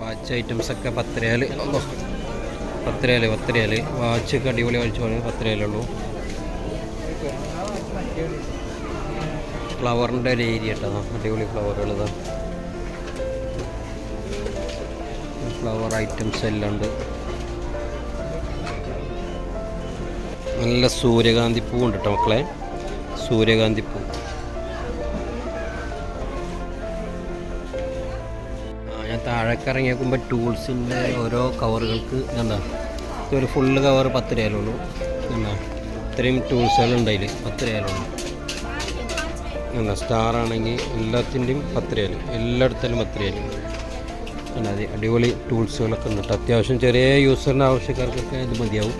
Watch items ഒക്കെ റിയാൽ പത്ത് റിയാൽ watch ഒക്കെ അടിപൊളി വാച്ച് പോലെ പത്ത് ഫ്ലവറിന്റെ ഒരു ഏരിയ കേട്ടോ അടിപൊളി ഫ്ലവറുകൾ ഫ്ലവർ ഐറ്റംസ് എല്ലാം ഉണ്ട്. നല്ല സൂര്യകാന്തി ഉണ്ട് കേട്ടോ മക്കളെ. സൂര്യകാന്തി പൂ. താഴേക്ക് ഇറങ്ങി ടൂൾസിന്റെ ഓരോ കവറുകൾക്ക് എന്താ ഒരു ഫുള്ള് കവർ പത്ത് രൂപയിലുള്ളൂ എന്താ ഇത്രയും ടൂൾസുകൾ അതിൽ പത്ത് രൂപയിലുള്ളൂ എന്താ സ്റ്റാർ ആണെങ്കിൽ എല്ലാത്തിന്റെയും പത്ത് രൂപയിൽ എല്ലായിടത്തും പത്ത് രൂപയിൽ അത് അടിപൊളി ടൂൾസുകളൊക്കെ ഉണ്ട് അത്യാവശ്യം ചെറിയ യൂസറിന്റെ ആവശ്യക്കാർക്കൊക്കെ ഇത് മതിയാവും.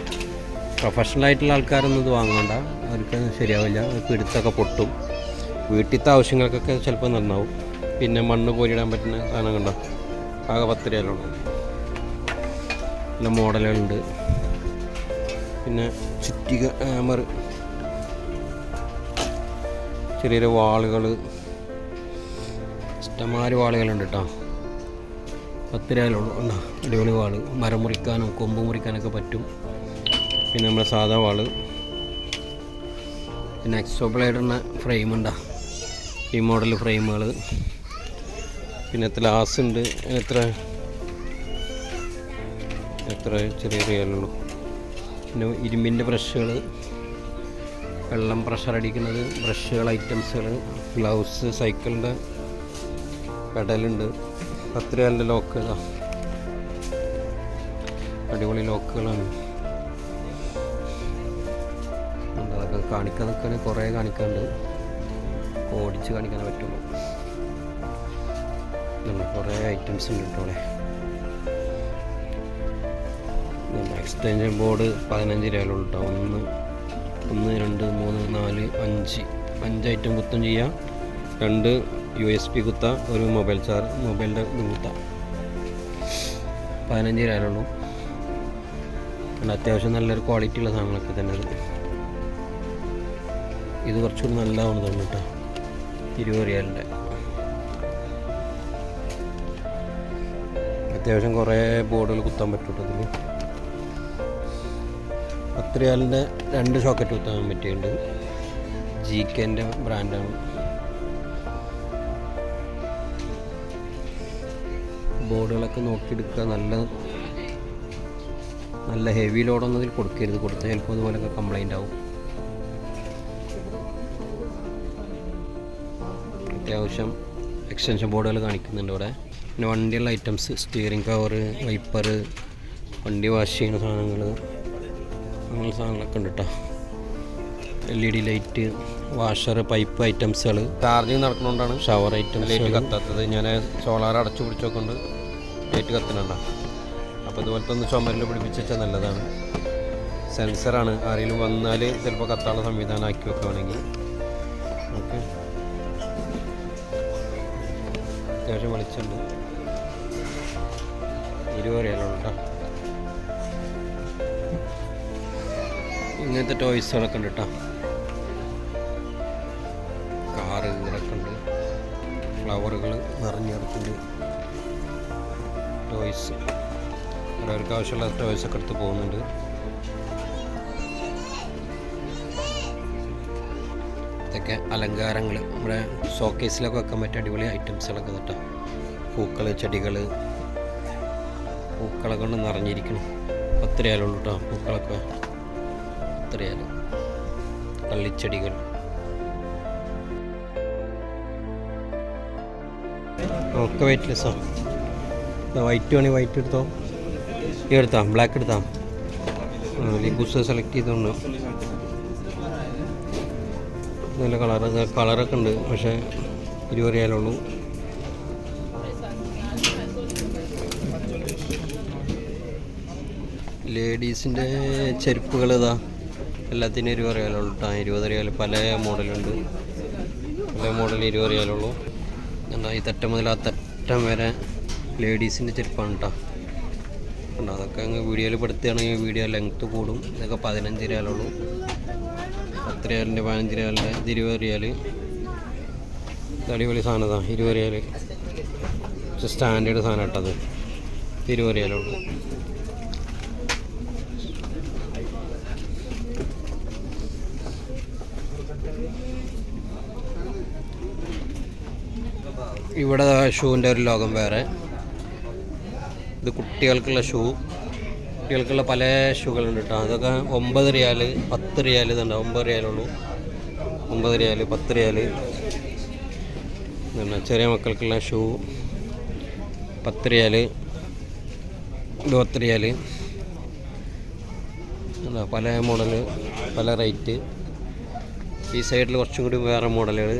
പ്രൊഫഷണൽ ആയിട്ടുള്ള ആൾക്കാരൊന്നും ഇത് വാങ്ങണ്ട അവർക്ക് ശരിയാവില്ല. പിടുത്തൊക്കെ പൊട്ടും. വീട്ടിലത്തെ ആവശ്യങ്ങൾക്കൊക്കെ ചിലപ്പോൾ നന്നാവും. പിന്നെ മണ്ണ് കോരിയിടാൻ പറ്റുന്ന സാധനം കണ്ടോ ആകെ പത്ത് രൂപയിലുള്ളൂ പിന്നെ മോഡലുകളുണ്ട്. പിന്നെ ചുറ്റിക ഹാമർ ചെറിയ ചെറിയ വാളുകൾ ഇഷ്ടംമാതിരി വാളുകളുണ്ട് കേട്ടോ പത്ത് രൂപയിലുള്ളൂ അടിപൊളി വാൾ. മരം മുറിക്കാനും കൊമ്പ് മുറിക്കാനൊക്കെ പറ്റും. പിന്നെ നമ്മുടെ സാധാ വാൾ. പിന്നെ എക്സോ ബ്ലേഡറിന് ഫ്രെയിം ഉണ്ടാ? ഈ മോഡൽ ഫ്രെയിമുകൾ പിന്നെ ഗ്ലാസ് ഉണ്ട്? എത്ര? എത്ര ചെറിയ റിയലുള്ളൂ പിന്നെ ഇരുമ്പിന്റെ ബ്രഷുകൾ വെള്ളം പ്രഷർ അടിക്കുന്നത് ബ്രഷുകൾ ഐറ്റംസുകൾ ഗ്ലൗസ് സൈക്കിളിന്റെ പെഡലുണ്ട് പത്ത് രൂപയുടെ ലോക്ക് അടിപൊളി ലോക്കുകളാണ്. അതൊക്കെ കാണിക്കാൻ നിൽക്കാൻ കുറേ കാണിക്കാണ്ട് ഓടിച്ച് കാണിക്കാൻ പറ്റുള്ളൂ. ഇതുണ്ട്, കുറേ ഐറ്റംസ് ഉണ്ട് കേട്ടോളെ എക്സ്റ്റൻഷൻ ബോർഡ് പതിനഞ്ച് രൂപയിലുള്ള കേട്ടോ. ഒന്ന് ഒന്ന് രണ്ട് മൂന്ന് നാല് അഞ്ച്. അഞ്ച് ഐറ്റം കുത്തും ചെയ്യാം. രണ്ട് യു എസ് പി കുത്താം. ഒരു മൊബൈൽ ചാർജ് മൊബൈലിന്റെ ഇത് കുത്താം. പതിനഞ്ച് രൂപയിലുള്ളൂ പിന്നെ അത്യാവശ്യം നല്ലൊരു ക്വാളിറ്റി ഉള്ള സാധനങ്ങളൊക്കെ തന്നെ ഇത്. കുറച്ചുകൂടി നല്ലതാണ് തോന്നുന്നു കേട്ടോ. ഇരുപത് റിയാലിന്റെ. അത്യാവശ്യം കുറേ ബോർഡുകൾ കുത്താൻ പറ്റുള്ളൂ ഇതിൽ. പത്ത് റിയാലിന്റെ രണ്ട് ഷോക്കറ്റ് കുത്താൻ പറ്റിയുണ്ട് ജി കെന്റെ ബ്രാൻഡാണ് ബോർഡുകളൊക്കെ നോക്കിയെടുക്കുക. നല്ല നല്ല ഹെവി ലോഡൊന്നും ഇതിൽ കൊടുക്കരുത്. കൊടുത്താൽ ചിലപ്പോൾ അതുപോലെയൊക്കെ കംപ്ലൈന്റ് ആവും. അത്യാവശ്യം എക്സ്റ്റൻഷൻ ബോർഡുകൾ കാണിക്കുന്നുണ്ട് ഇവിടെ. പിന്നെ വണ്ടിയുള്ള ഐറ്റംസ് സ്റ്റിയറിംഗ് കവർ വൈപ്പർ വണ്ടി വാഷ് ചെയ്യുന്ന സാധനങ്ങൾ അങ്ങനെ സാധനങ്ങളൊക്കെ ഉണ്ട് കേട്ടോ L E D light washer pipe ഐറ്റംസുകൾ charging നടക്കുന്നതുകൊണ്ടാണ് ഷവർ ഐറ്റംസ് ലൈറ്റ് കത്താത്തത്. ഞാൻ സോളാർ അടച്ചു പിടിച്ചോക്കൊണ്ട് ലൈറ്റ് കത്തുന്നുണ്ടോ. അപ്പോൾ ഇതുപോലത്തെ ഒന്ന് ചുമരിൽ പിടിപ്പിച്ച് വെച്ചാൽ നല്ലതാണ്. സെൻസറാണ് ആരെങ്കിലും വന്നാൽ ചിലപ്പോൾ കത്താനുള്ള സംവിധാനം ആക്കി വെക്കുകയാണെങ്കിൽ ഓക്കെ അത്യാവശ്യം വെളിച്ചുണ്ട് ഇങ്ങനത്തെ ടോയ്സുകളൊക്കെ ഉണ്ട് കേട്ടോ കാറ് ഇതൊക്കെ ഉണ്ട്. ഫ്ലവറുകൾ നിറഞ്ഞു ടോയ്സ്. ഓരോർക്ക് ആവശ്യമുള്ള ടോയ്സൊക്കെ എടുത്ത് പോകുന്നുണ്ട്. ഇതൊക്കെ അലങ്കാരങ്ങൾ നമ്മുടെ ഷോക്കേസിലൊക്കെ വെക്കാൻ പറ്റിയ അടിപൊളി ഐറ്റംസുകളൊക്കെ കേട്ടോ പൂക്കൾ ചെടികൾ പൂക്കളെ കൊണ്ട് നിറഞ്ഞിരിക്കണം പത്ത് രൂപയുള്ളൂ കേട്ടോ പൂക്കളൊക്കെ. രൂപ കള്ളിച്ചെടികൾ ഒക്കെ വെയിറ്റ്ലെസ്സാണ് വൈറ്റ് വേണമെങ്കിൽ വൈറ്റ് എടുത്തോ. ഈ എടുത്താം ബ്ലാക്ക് എടുത്താം. ലിബൂസ് സെലക്ട് ചെയ്തോണ്ട്. നല്ല കളർ കളറൊക്കെ ഉണ്ട് പക്ഷേ ഇരുപത് റിയാലുള്ളൂ ലേഡീസിന്റെ ചെരുപ്പുകൾ ഇതാ എല്ലാത്തിനും ഇരുപത് റിയാലുള്ളൂ കേട്ടോ ഇരുപത് റിയാൽ പല മോഡലുണ്ട്. പല മോഡൽ ഇരുപത് റിയാലുള്ളൂ എന്താ ഈ തട്ടം മുതൽ ആ തട്ടം വരെ ലേഡീസിന്റെ ചെരുപ്പാണ് കേട്ടോ ഉണ്ടോ അതൊക്കെ അങ്ങ് വീഡിയോയിൽ പെടുത്തുകയാണെങ്കിൽ വീഡിയോ ലെങ്ത്ത് കൂടും. ഇതൊക്കെ പതിനഞ്ച് റിയാലുള്ളൂ പത്ത് റിയാലിന്റെ പതിനഞ്ച് റിയാലിന്റെ ഇത് ഇരുപത് റിയാൽ അടിപൊളി സാധനതാണ് ഇരുപത് റിയാൽ സ്റ്റാൻഡേർഡ് സാധനം ഇട്ടത് ഇരുപത് റിയാലുള്ളൂ ഇവിടെ ഷൂവിന്റെ ഒരു ലോകം വേറെ. ഇത് കുട്ടികൾക്കുള്ള ഷൂ. കുട്ടികൾക്കുള്ള പല ഷൂകളുണ്ട് കേട്ടോ. അതൊക്കെ ഒമ്പത് റിയാൽ പത്ത് റിയാൽ ഇതുണ്ട്. ഒമ്പത് റിയാലുള്ളൂ ഒമ്പത് റിയാൽ പത്ത് റിയാൽ ചെറിയ മക്കൾക്കുള്ള ഷൂ. പത്ത് റിയാൽ ഇരുപത്തി റിയാൽ പല മോഡൽ പല റേറ്റ്. ഈ സൈഡിൽ കുറച്ചും കൂടി വേറെ മോഡലുകൾ.